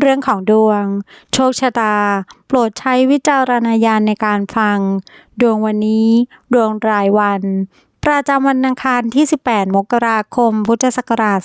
เรื่องของดวง โชคชะตา โปรดใช้วิจารณญาณในการฟัง ดวงวันนี้ ดวงรายวัน ประจำวันอังคารที่ 18 มกราคม พุทธศักราช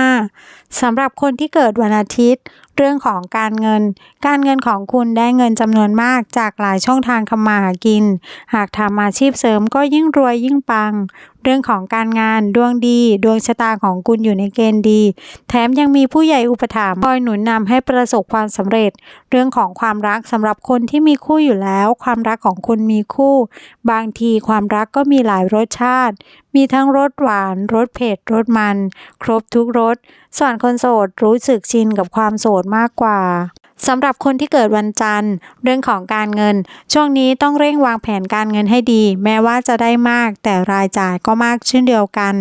2565 สำหรับคนที่เกิดวันอาทิตย์ เรื่องของการเงิน การเงินของคุณได้เงินจำนวนมากจากหลายช่องทางทำมาหากิน หากทำอาชีพเสริมก็ยิ่งรวยยิ่งปังเรื่องของการงานดวงดี ดวงชะตาของคุณอยู่ในเกณฑ์ดี แถมยังมีผู้ใหญ่อุปถัมภ์คอยหนุนนำให้ประสบความสำเร็จ เรื่องของความรักสำหรับคนที่มีคู่อยู่แล้ว ความรักของคุณมีคู่ บางทีความรักก็มีหลายรสชาติ มีทั้งรสหวานรสเผ็ดรสมัน ครบทุกรสส่วนคนโสดรู้สึกชินกับความโสดมากกว่า สำหรับคนที่เกิดวันจันทร์ เรื่องของการเงิน ช่วงนี้ต้องเร่งวางแผนการเงินให้ดี แม้ว่าจะได้มาก แต่รายจ่ายก็มากเช่นเดียวกัน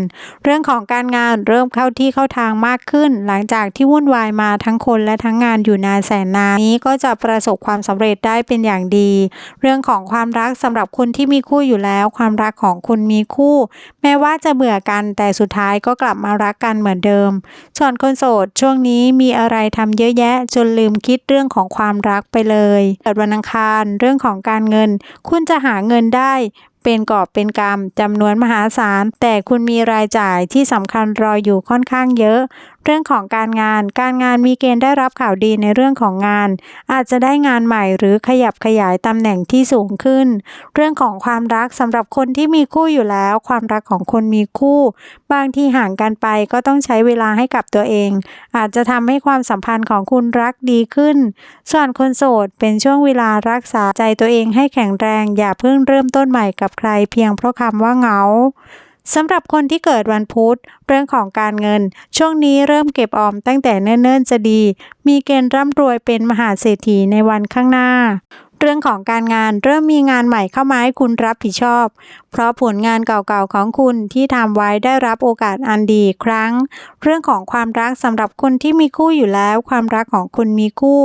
เรื่องของการงานเริ่มเข้าที่เข้าทางมากขึ้น หลังจากที่วุ่นวายมาทั้งคนและทั้งงานอยู่นานแสนนานนี้ก็จะประสบความสำเร็จได้เป็นอย่างดี เรื่องของความรักสำหรับคนที่มีคู่อยู่แล้ว ความรักของคุณมีคู่ แม้ว่าจะเบื่อกันแต่สุดท้ายก็กลับมารักกันเหมือนเดิมส่วนคนโสดช่วงนี้มีอะไรทำเยอะแยะจนลืมคิดเรื่องของความรักไปเลย เกิดวันอังคารเรื่องของการเงิน คุณจะหาเงินได้ เป็นกอบเป็นกรรมจำนวนมหาศาล แต่คุณมีรายจ่ายที่สำคัญรออยู่ค่อนข้างเยอะ เรื่องของการงาน การงานมีเกณฑ์ได้รับข่าวดีในเรื่องของงาน อาจจะได้งานใหม่หรือขยับขยายตำแหน่งที่สูงขึ้น เรื่องของความรักสำหรับคนที่มีคู่อยู่แล้ว ความรักของคนมีคู่ บางที่ห่างกันไปก็ต้องใช้เวลาให้กับตัวเอง อาจจะทำให้ความสัมพันธ์ของคุณรักดีขึ้น ส่วนคนโสดเป็นช่วงเวลารักษาใจตัวเองให้แข็งแรง อย่าเพิ่งเริ่มต้นใหม่กับใครเพียงเพราะคำว่าเหงาสำหรับคนที่เกิดวันพุธ เรื่องของการเงิน ช่วงนี้เริ่มเก็บออมตั้งแต่เนิ่นๆจะดี มีเกณฑ์ร่ำรวยเป็นมหาเศรษฐีในวันข้างหน้า เรื่องของการงานเริ่มมีงานใหม่เข้ามาให้คุณรับผิดชอบ เพราะผลงานเก่าๆของคุณที่ทำไว้ได้รับโอกาสอันดีครั้ง เรื่องของความรักสำหรับคนที่มีคู่อยู่แล้ว ความรักของคุณมีคู่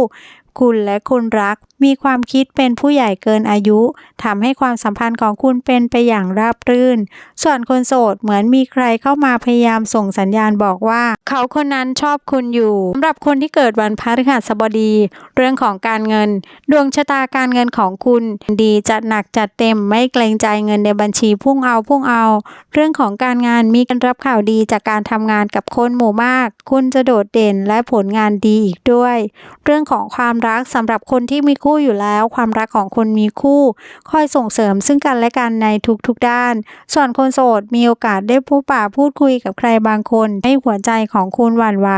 คุณและคนรัก มีความคิดเป็นผู้ใหญ่เกินอายุทำให้ความสัมพันธ์ของคุณเป็นไปอย่างราบรื่น ส่วนคนโสดเหมือนมีใครเข้ามาพยายามส่งสัญญาณบอกว่า เขาคนนั้นชอบคุณอยู่สำหรับคนที่เกิดวันพฤหัสบดี เรื่องของการเงิน ดวงชะตาการเงินของคุณดีจัดหนักจัดเต็มไม่เกรงใจเงินในบัญชีพุ่งเอาพุ่งเอา เรื่องของการงานมีการรับข่าวดีจากการทำงานกับคนหมู่มาก คุณจะโดดเด่นและผลงานดีอีกด้วย เรื่องของความรักสำหรับคนที่มีคู่อยู่แล้ว ความรักของคนมีคู่ คอยส่งเสริมซึ่งกันและกันในทุกๆด้าน ส่วนคนโสดมีโอกาสได้พบปะพูดคุยกับใครบางคน ให้หัวใจของคุณหวั่นไหว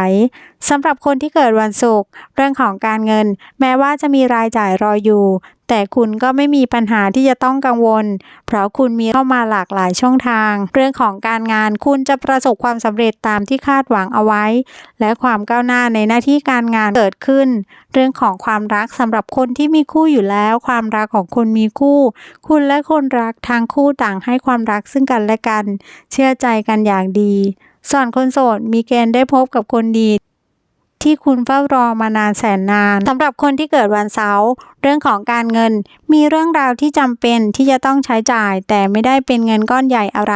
สำหรับคนที่เกิดวันศุกร์เรื่องของการเงิน แม้ว่าจะมีรายจ่ายรออยู่แต่คุณก็ไม่มีปัญหาที่จะต้องกังวล เพราะคุณมีเข้ามาหลากหลายช่องทาง เรื่องของการงานคุณจะประสบความสำเร็จตามที่คาดหวังเอาไว้ และความก้าวหน้าในหน้าที่การงานเกิดขึ้น เรื่องของความรักสำหรับคนที่มีคู่อยู่แล้ว ความรักของคุณมีคู่ คุณและคนรักทางคู่ต่างให้ความรักซึ่งกันและกัน เชื่อใจกันอย่างดีส่วนคนโสดมีเกณฑ์ได้พบกับคนดีที่คุณเฝ้ารอมานานแสนนานสำหรับคนที่เกิดวันเสาร์ เรื่องของการเงินมีเรื่องราวที่จำเป็นที่จะต้องใช้จ่าย แต่ไม่ได้เป็นเงินก้อนใหญ่อะไร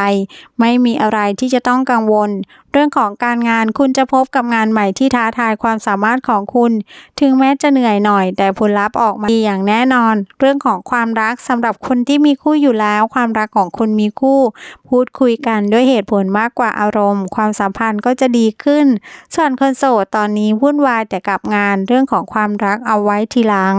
ไม่มีอะไรที่จะต้องกังวล เรื่องของการงานคุณจะพบกับงานใหม่ที่ท้าทายความสามารถของคุณ ถึงแม้จะเหนื่อยหน่อย แต่ผลลัพธ์ออกมาดีอย่างแน่นอน เรื่องของความรักสำหรับคนที่มีคู่อยู่แล้ว ความรักของคุณมีคู่ พูดคุยกันด้วยเหตุผลมากกว่าอารมณ์ ความสัมพันธ์ก็จะดีขึ้น ส่วนคนโสดตอนนี้วุ่นวายแต่กับงานเรื่องของความรักเอาไว้ทีหลัง